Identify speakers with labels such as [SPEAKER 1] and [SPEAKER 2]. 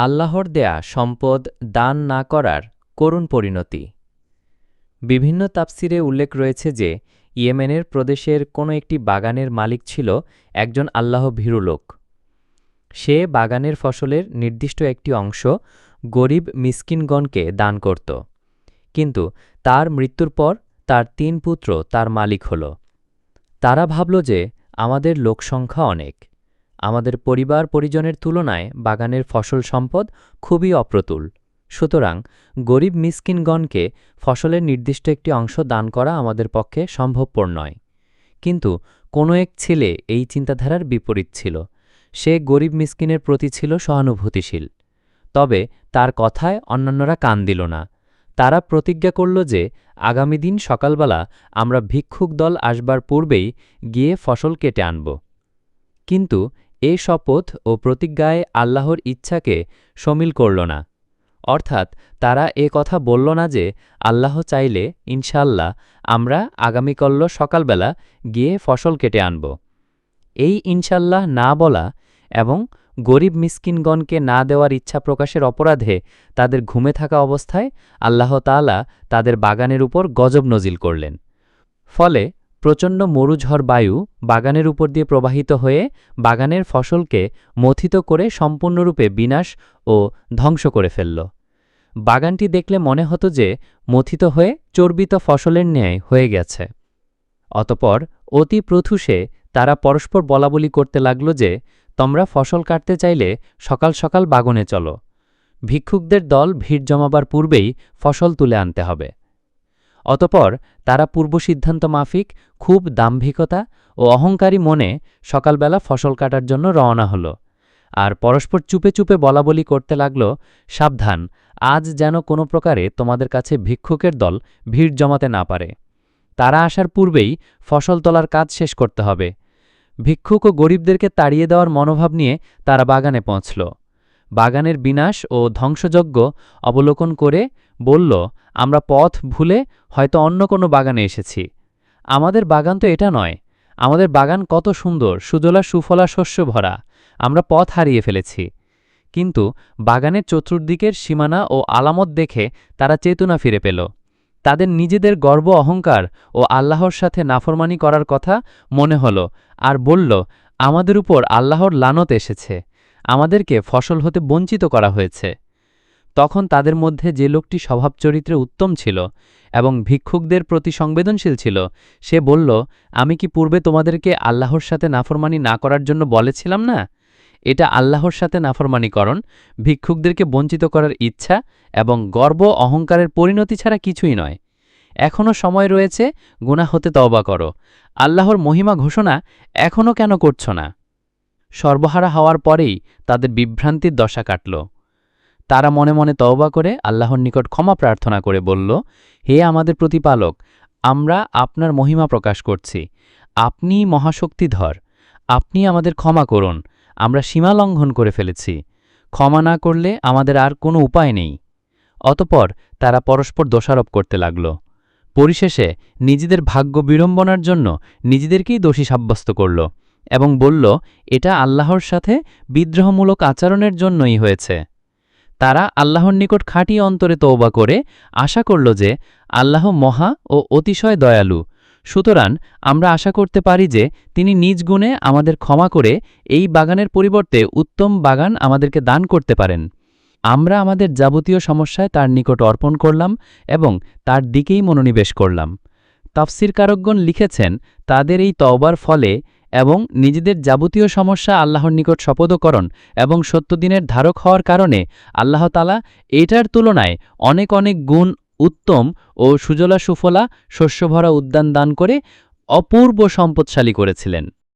[SPEAKER 1] আল্লাহর দেয়া সম্পদ দান না করার করুণ পরিণতি। বিভিন্ন তাপসিরে উল্লেখ রয়েছে যে, ইয়েমেনের প্রদেশের কোনো একটি বাগানের মালিক ছিল একজন আল্লাহ ভীরু লোক। সে বাগানের ফসলের নির্দিষ্ট একটি অংশ গরিব মিসকিনগণকে দান করত। কিন্তু তার মৃত্যুর পর তার তিন পুত্র তার মালিক হল। তারা ভাবল যে, আমাদের লোকসংখ্যা অনেক। আমাদের পরিবার পরিজনের তুলনায় বাগানের ফসল সম্পদ খুবই অপ্রতুল। সুতরাং গরিব মিসকিনগণকে ফসলের নির্দিষ্ট একটি অংশ দান করা আমাদের পক্ষে সম্ভবপর নয়। কিন্তু কোনো এক ছেলে এই চিন্তাধারার বিপরীত ছিল। সে গরিব মিসকিনের প্রতি ছিল সহানুভূতিশীল। তবে তার কথায় অন্যান্যরা কান দিল না। তারা প্রতিজ্ঞা করল যে আগামী দিন সকালবেলা আমরা ভিক্ষুক দল আসবার পূর্বেই গিয়ে ফসল কেটে আনব। কিন্তু এ শপথ ও প্রতিজ্ঞায় আল্লাহর ইচ্ছাকে সমিল করল না। অর্থাৎ তারা এ কথা বলল না যে আল্লাহ চাইলে ইনশাল্লাহ আমরা আগামীকল্য সকালবেলা গিয়ে ফসল কেটে আনব। এই ইনশাল্লাহ না বলা এবং গরিব মিসকিনগণকে না দেওয়ার ইচ্ছা প্রকাশের অপরাধে তাদের ঘুমে থাকা অবস্থায় আল্লাহ তাআলা তাদের বাগানের উপর গজব নজিল করলেন। ফলে প্রচণ্ড মরুঝড় বায়ু বাগানের উপর দিয়ে প্রবাহিত হয়ে বাগানের ফসলকে মথিত করে সম্পূর্ণরূপে বিনাশ ও ধ্বংস করে ফেলল। বাগানটি দেখলে মনে হতো যে মথিত হয়ে চর্বিত ফসলের ন্যায় হয়ে গেছে। অতপর অতি প্রথুষে তারা পরস্পর বলাবলি করতে লাগল যে, তোমরা ফসল কাটতে চাইলে সকাল সকাল বাগনে চলো। ভিক্ষুকদের দল ভিড় জমাবার পূর্বেই ফসল তুলে আনতে হবে। অতপর তারা পূর্ব সিদ্ধান্ত মাফিক, খুব দাম্ভিকতা ও অহংকারী মনে সকালবেলা ফসল কাটার জন্য রওনা হল। আর পরস্পর চুপে চুপে বলাবলি করতে লাগল, সাবধান, আজ যেন কোনো প্রকারে তোমাদের কাছে ভিক্ষুকের দল ভিড় জমাতে না পারে। তারা আসার পূর্বেই ফসল তোলার কাজ শেষ করতে হবে। ভিক্ষুক ও গরিবদেরকে তাড়িয়ে দেওয়ার মনোভাব নিয়ে তারা বাগানে পৌঁছল। বাগানের বিনাশ ও ধ্বংসযজ্ঞ অবলোকন করে বলল, আমরা পথ ভুলে হয়তো অন্য কোনো বাগানে এসেছি। আমাদের বাগান তো এটা নয়। আমাদের বাগান কত সুন্দর, সুজলা সুফলা শস্য ভরা। আমরা পথ হারিয়ে ফেলেছি। কিন্তু বাগানের চতুর্দিকের সীমানা ও আলামত দেখে তারা চেতনা ফিরে পেল। তাদের নিজেদের গর্ব অহংকার ও আল্লাহর সাথে নাফরমানি করার কথা মনে হল আর বলল, আমাদের উপর আল্লাহর লানত এসেছে। আমাদেরকে ফসল হতে বঞ্চিত করা হয়েছে। তখন তাদের মধ্যে যে লোকটি স্বভাব চরিত্রে উত্তম ছিল এবং ভিক্ষুকদের প্রতি সংবেদনশীল ছিল, সে বলল, আমি কি পূর্বে তোমাদেরকে আল্লাহর সাথে নাফরমানি না করার জন্য বলেছিলাম না? এটা আল্লাহর সাথে নাফরমানিকরণ, ভিক্ষুকদেরকে বঞ্চিত করার ইচ্ছা এবং গর্ব অহংকারের পরিণতি ছাড়া কিছুই নয়। এখনও সময় রয়েছে গুণা হতে তওবা করো। আল্লাহর মহিমা ঘোষণা এখনও কেন করছ না? সর্বহারা হওয়ার পরেই তাদের বিভ্রান্তির দশা কাটল। তারা মনে মনে তওবা করে আল্লাহর নিকট ক্ষমা প্রার্থনা করে বলল, হে আমাদের প্রতিপালক, আমরা আপনার মহিমা প্রকাশ করছি। আপনি মহাশক্তিধর। আপনি আমাদের ক্ষমা করুন। আমরা সীমা লঙ্ঘন করে ফেলেছি। ক্ষমা না করলে আমাদের আর কোনো উপায় নেই। অতপর তারা পরস্পর দোষারোপ করতে লাগল। পরিশেষে নিজেদের ভাগ্য বিড়ম্বনার জন্য নিজেদেরকেই দোষী সাব্যস্ত করল এবং বলল, এটা আল্লাহর সাথে বিদ্রোহমূলক আচরণের জন্যই হয়েছে। তারা আল্লাহর নিকট খাঁটি অন্তরে তৌবা করে আশা করল যে আল্লাহ মহা ও অতিশয় দয়ালু। সুতরাং আমরা আশা করতে পারি যে তিনি নিজ গুণে আমাদের ক্ষমা করে এই বাগানের পরিবর্তে উত্তম বাগান আমাদেরকে দান করতে পারেন। আমরা আমাদের যাবতীয় সমস্যায় তার নিকট অর্পণ করলাম এবং তার দিকেই মনোনিবেশ করলাম। তাফসির কারকগণ লিখেছেন, তাদের এই তওবার ফলে এবং নিজেদের যাবতীয় সমস্যা আল্লাহর নিকট শপথকরণ এবং সত্যদিনের ধারক হওয়ার কারণে আল্লাহ তালা এটার তুলনায় অনেক অনেক গুণ উত্তম ও সুজলা সুফলা শস্যভরা উদ্যান দান করে অপূর্ব সম্পদশালী করেছিলেন।